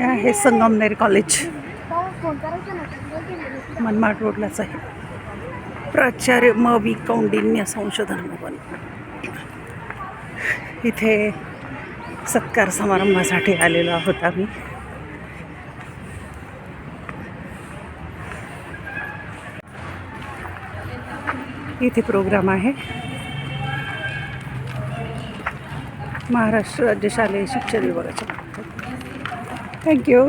हे आहे संगमनेर कॉलेज मनमाड रोडलाच आहे. प्राचार्य म वि कौंडिन्य संशोधन भवन. इथे सत्कार समारंभासाठी आलेलो आहोत आम्ही. इथे प्रोग्राम आहे. महाराष्ट्र राज्य शालेय शिक्षण विभागाच्या थँक्यू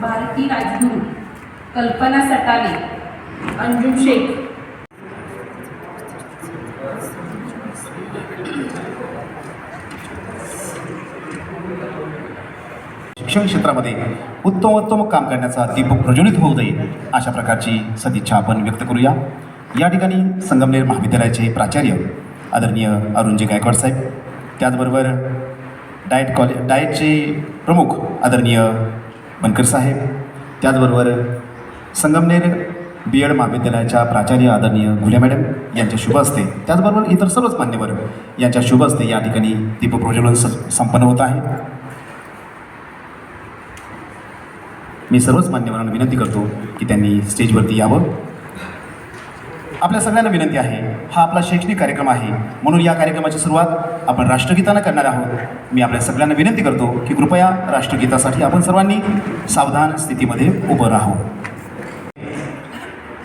भारती राजगुरू कल्पना सटाले अंजुम शेख शिक्षण क्षेत्रामध्ये उत्तमोत्तम काम करण्याचा दीपक प्रज्वलित होऊ दे अशा प्रकारची सदिच्छा आपण व्यक्त करूया. या ठिकाणी संगमनेर महाविद्यालयाचे प्राचार्य आदरणीय अरुणजी गायकवाड साहेब त्याचबरोबर डाएट कॉले डाएटचे प्रमुख आदरणीय बनकर साहेब त्याचबरोबर संगमनेर बी एड महाविद्यालयाच्या प्राचार्य आदरणीय घुले मॅडम यांच्या शुभ असते त्याचबरोबर इतर सर्वच मान्यवर यांच्या शुभ असते या ठिकाणी दीपप्रज्वलन स संपन्न होत आहे. मी सर्वच मान्यवरांना विनंती करतो की त्यांनी स्टेजवरती यावं. आपल्या सगळ्यांना विनंती आहे हा आपला शैक्षणिक कार्यक्रम आहे. म्हणून या कार्यक्रमाची सुरुवात आपण राष्ट्रगीतानं करणार आहोत. मी आपल्या सगळ्यांना विनंती करतो की कृपया राष्ट्रगीतासाठी आपण सर्वांनी सावधान स्थितीमध्ये उभं राहू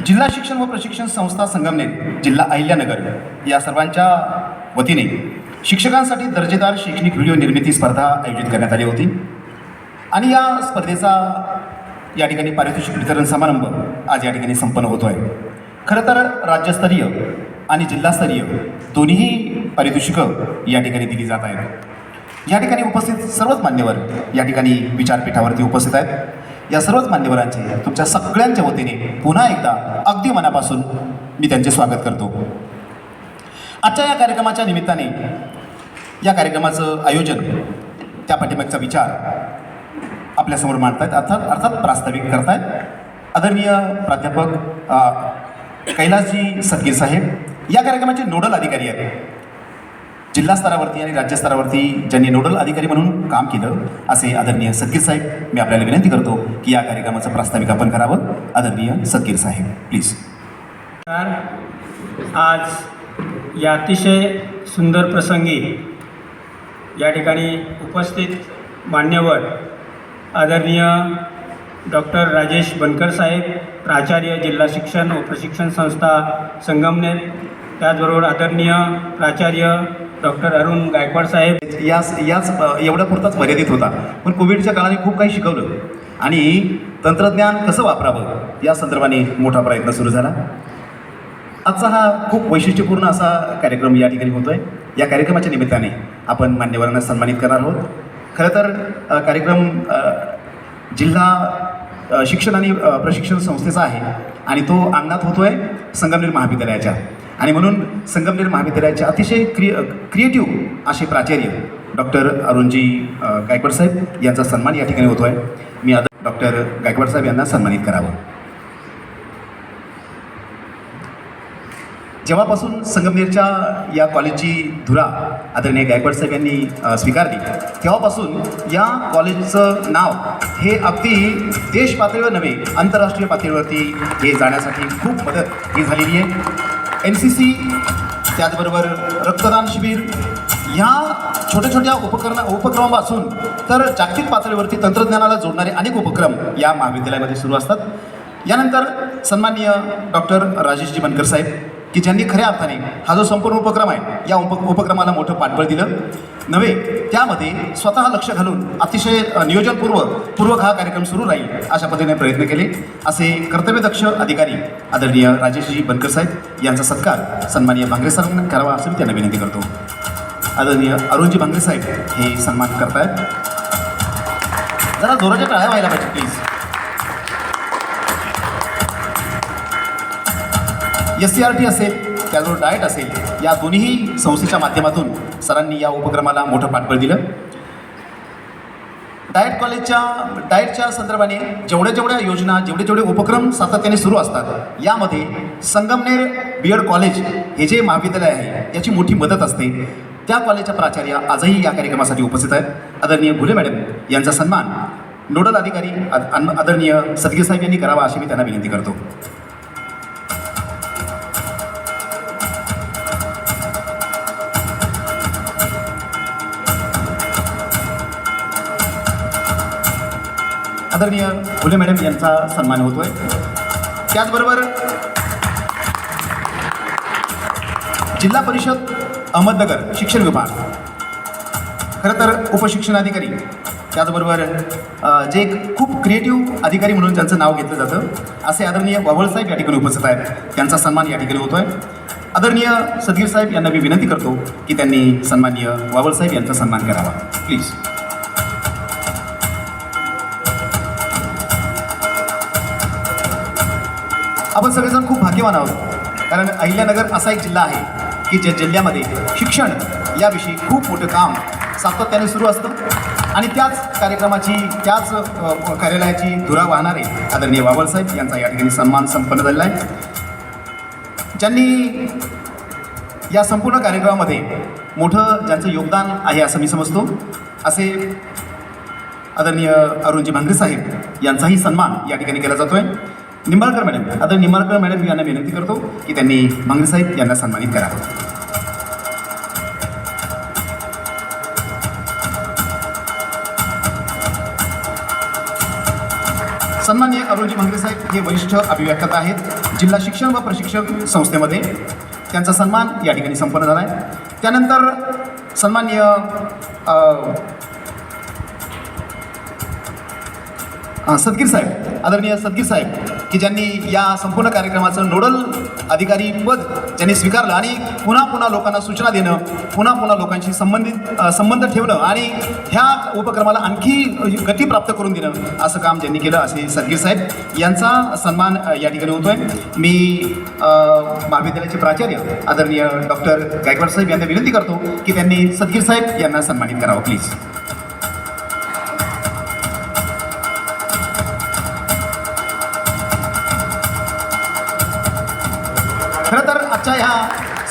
जिल्हा शिक्षण व प्रशिक्षण संस्था संगमनेर जिल्हा अहिल्यानगर या सर्वांच्या वतीने शिक्षकांसाठी दर्जेदार शैक्षणिक व्हिडिओ निर्मिती स्पर्धा आयोजित करण्यात आली होती. आणि या स्पर्धेचा या ठिकाणी पारितोषिक वितरण समारंभ आज या ठिकाणी संपन्न होतो आहे खरं तर राज्यस्तरीय आणि जिल्हास्तरीय दोन्हीही पारितोषिकं या ठिकाणी दिली जात आहेत. या ठिकाणी उपस्थित सर्वच मान्यवर या ठिकाणी विचारपीठावरती उपस्थित आहेत. या सर्वच मान्यवरांचे तुमच्या सगळ्यांच्या वतीने पुन्हा एकदा अगदी मनापासून मी त्यांचे स्वागत करतो. आजच्या या कार्यक्रमाच्या निमित्ताने या कार्यक्रमाचं आयोजन त्या पाठीमागचा विचार आपल्यासमोर मांडतायत. अर्थात अर्थात प्रास्ताविक करतायत. आदरणीय प्राध्यापक कैलासजी सदगीर साहेब या कार्यक्रमाचे नोडल अधिकारी आहेत. जिल्हा स्तरावरती आणि राज्य स्तरावरती ज्यांनी नोडल अधिकारी म्हणून काम केलं असे आदरणीय सदगीर साहेब मी आपल्याला विनंती करतो की या कार्यक्रमाचं प्रास्ताविक आपण करावं. आदरणीय सदगीर साहेब प्लीज आज या अतिशय सुंदर प्रसंगी या ठिकाणी उपस्थित मान्यवर आदरणीय डॉक्टर राजेश बनकर साहेब प्राचार्य जिल्हा शिक्षण व प्रशिक्षण संस्था संगमनेर त्याचबरोबर आदरणीय प्राचार्य डॉक्टर अरुण गायकवाड साहेब. याच याच एवढ्यापुरताच एवढ्या पुरताच मर्यादित होता पण कोविडच्या काळाने खूप काही शिकवलं. आणि तंत्रज्ञान कसं वापरावं या संदर्भाने मोठा प्रयत्न सुरू झाला. आजचा हा खूप वैशिष्ट्यपूर्ण असा कार्यक्रम या ठिकाणी होतो आहे या कार्यक्रमाच्या निमित्ताने आपण मान्यवरांना सन्मानित करणार आहोत. खरं तर कार्यक्रम जिल्हा शिक्षण आणि प्रशिक्षण संस्थेचा आहे आणि तो अंगणात होतो आहे संगमनेर महाविद्यालयाच्या. आणि म्हणून संगमनेर महाविद्यालयाचे अतिशय क्रिए क्रिएटिव्ह असे प्राचार्य डॉक्टर अरुणजी गायकवाड साहेब यांचा सन्मान या ठिकाणी होतो आहे मी आता डॉक्टर गायकवाड साहेब यांना सन्मानित करावं. जेव्हापासून संगमनेरच्या या कॉलेजची धुरा आदरणीय गायकवाड साहेब यांनी स्वीकारली तेव्हापासून या कॉलेजचं नाव हे अगदी देश पातळीवर नव्हे आंतरराष्ट्रीय पातळीवरती हे जाण्यासाठी खूप मदत ही झालेली आहे. एन सी सी त्याचबरोबर रक्तदान शिबिर ह्या छोट्या छोट्या उपकरण उपक्रमापासून तर जागतिक पातळीवरती तंत्रज्ञानाला जोडणारे अनेक उपक्रम या महाविद्यालयामध्ये सुरू असतात. यानंतर सन्माननीय डॉक्टर राजेशजी बनकर साहेब की ज्यांनी खऱ्या अर्थाने हा जो संपूर्ण उपक्रम आहे या उप उपक्रमाला मोठं पाठबळ दिलं. नव्हे त्यामध्ये स्वतः लक्ष घालून अतिशय नियोजनपूर्वक पूर्वक हा कार्यक्रम सुरू राहील अशा पद्धतीने प्रयत्न केले. असे कर्तव्यदक्ष अधिकारी आदरणीय राजेशजी बनकर साहेब यांचा सत्कार सन्माननीय भांगरे सरांना करावा असं मी त्यांना विनंती करतो. आदरणीय अरुणजी भांगरे साहेब हे सन्मान करतायत. जरा जोराच्या टाळ्या व्हायला पाहिजे please S C R T असेल त्याचबरोबर डाएट असेल या दोन्हीही संस्थेच्या माध्यमातून सरांनी या उपक्रमाला मोठं पाठबळ दिलं. डाएट कॉलेजच्या डाएटच्या संदर्भाने जेवढ्या जेवढ्या योजना जेवढे जेवढे उपक्रम सातत्याने सुरू असतात यामध्ये संगमनेर बी एड कॉलेज हे जे महाविद्यालय आहे याची मोठी मदत असते. त्या कॉलेजच्या प्राचार्य आजही या कार्यक्रमासाठी उपस्थित आहेत. आदरणीय भुले मॅडम यांचा सन्मान नोडल अधिकारी आदरणीय सदगीसाहेब यांनी करावा अशी मी त्यांना विनंती करतो. आदरणीय फुले मॅडम यांचा सन्मान होतोय. त्याचबरोबर जिल्हा परिषद अहमदनगर शिक्षण विभाग खरं तर उपशिक्षणाधिकारी त्याचबरोबर जे एक खूप क्रिएटिव्ह अधिकारी म्हणून ज्यांचं नाव घेतलं जातं असे आदरणीय वावळसाहेब या ठिकाणी उपस्थित आहेत. त्यांचा सन्मान या ठिकाणी होतोय. आदरणीय सदगीर साहेब यांना मी विनंती करतो की त्यांनी सन्माननीय वावळसाहेब यांचा सन्मान करावा. प्लीज आपण सगळेजण खूप भाग्यवान आहोत. कारण अहिल्यानगर असा एक जिल्हा आहे की ज्या जिल्ह्यामध्ये शिक्षण याविषयी खूप मोठं काम सातत्याने सुरू असतं. आणि त्याच कार्यक्रमाची त्याच कार्यालयाची धुरा वाहणारे आदरणीय बाबासाहेब यांचा या ठिकाणी सन्मान संपन्न झालेला आहे. ज्यांनी या संपूर्ण कार्यक्रमामध्ये मोठं ज्यांचं योगदान आहे असं मी समजतो असे आदरणीय अरुणजी भांगरे साहेब यांचाही सन्मान या ठिकाणी केला जातो आहे निंबाळकर मॅडम. आता निंबाळकर मॅडम यांना विनंती करतो की त्यांनी भांगरे साहेब यांना सन्मानित करावं सन्मान्य अरुणजी भांगरे साहेब हे वरिष्ठ अभिव्यक्ता आहेत. जिल्हा शिक्षण व प्रशिक्षण संस्थेमध्ये त्यांचा सन्मान या ठिकाणी संपन्न झाला आहे. त्यानंतर सन्मान्य सदगीर साहेब आदरणीय सदगीर साहेब की ज्यांनी या संपूर्ण कार्यक्रमाचं नोडल अधिकारी पद ज्यांनी स्वीकारलं आणि पुन्हा पुन्हा लोकांना सूचना देणं पुन्हा पुन्हा लोकांशी संबंधित संबंध ठेवणं आणि ह्या उपक्रमाला आणखी गती प्राप्त करून देणं असं काम ज्यांनी केलं असे सदगीर साहेब यांचा सन्मान या ठिकाणी होतोय. मी महाविद्यालयाचे प्राचार्य आदरणीय डॉक्टर गायकवाड साहेब यांना विनंती करतो की त्यांनी सदगीर साहेब यांना सन्मानित करावं प्लीज.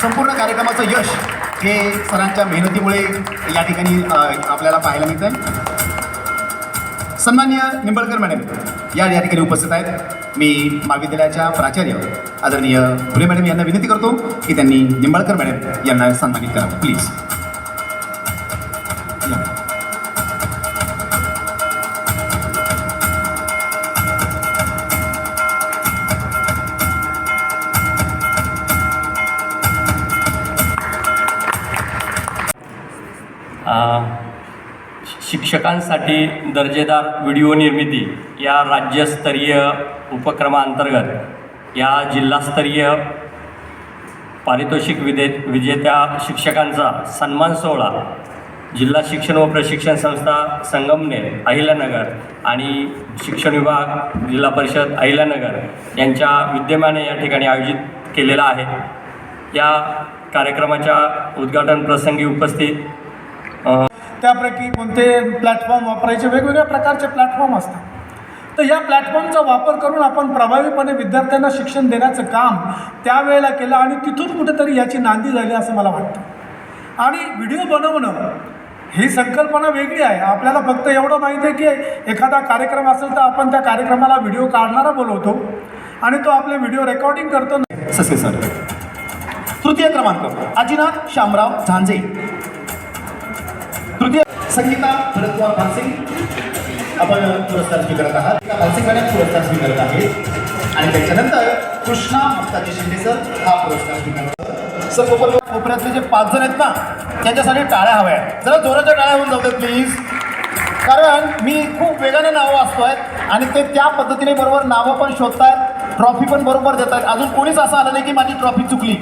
संपूर्ण कार्यक्रमाचं यश हे सरांच्या मेहनतीमुळे या ठिकाणी आपल्याला पाहायला मिळतं सन्मान्य निंबळकर मॅडम या या ठिकाणी उपस्थित आहेत. मी महाविद्यालयाच्या प्राचार्य आदरणीय फुले मॅडम यांना विनंती करतो की त्यांनी निंबाळकर मॅडम यांना सन्मानित करा प्लीज. शिक्षकांसाठी दर्जेदार व्हिडिओ निर्मिती या राज्यस्तरीय उपक्रमाअंतर्गत या जिल्हास्तरीय पारितोषिक विदे विजेत्या शिक्षकांचा सन्मान सोहळा जिल्हा शिक्षण व प्रशिक्षण संस्था संगमनेर अहिल्यानगर आणि शिक्षण विभाग जिल्हा परिषद अहिल्यानगर यांच्या विद्यमाने या ठिकाणी आयोजित केलेला आहे. या कार्यक्रमाच्या उद्घाटन प्रसंगी उपस्थित त्यापैकी कोणते प्लॅटफॉर्म वापरायचे? वेगवेगळ्या प्रकारचे प्लॅटफॉर्म असतात. तर या प्लॅटफॉर्मचा वापर करून आपण प्रभावीपणे विद्यार्थ्यांना शिक्षण देण्याचं काम त्यावेळेला केलं आणि तिथून कुठेतरी याची नांदी झाली असं मला वाटतं. आणि व्हिडिओ बनवणं ही संकल्पना वेगळी आहे. आपल्याला फक्त एवढं माहीत आहे की एखादा कार्यक्रम असेल तर आपण त्या कार्यक्रमाला व्हिडिओ काढणारा बोलवतो आणि तो आपले व्हिडिओ रेकॉर्डिंग करतो. ससे सर. तृतीय क्रमांक. अजिनाथ शामराव झांजे. संगीता भरतकुमार भानसिंग. आपण पुरस्कार स्वीकारत आहात. त्या भानसिंग मॅडम पुरस्कार स्वीकारत आहेत. आणि त्याच्यानंतर कृष्णा मुक्ताजी शिंदे सर हा पुरस्कार स्वीकारत सर कोपर कोपऱ्यातले जे पाच जण आहेत ना त्यांच्यासाठी टाळ्या हव्या आहेत जरा जोराच्या टाळ्या होऊन जाऊ प्लीज कारण मी खूप वेगाने नावं वाचतोय आणि ते त्या पद्धतीने बरोबर नावं पण शोधतायत ट्रॉफी पण बरोबर देत आहेत अजून कोणीच असं आलं नाही की माझी ट्रॉफी चुकली.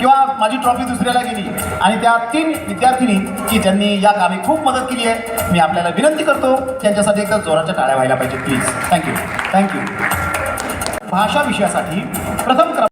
किंवा माझी ट्रॉफी दुसऱ्याला गेली आणि त्या तीन विद्यार्थिनी की ज्यांनी या कामी खूप मदत केली आहे मी आपल्याला विनंती करतो त्यांच्यासाठी एकदा जोराच्या टाळ्या व्हायला पाहिजे प्लीज थँक्यू थँक्यू भाषा विषयासाठी प्रथम क्रमांक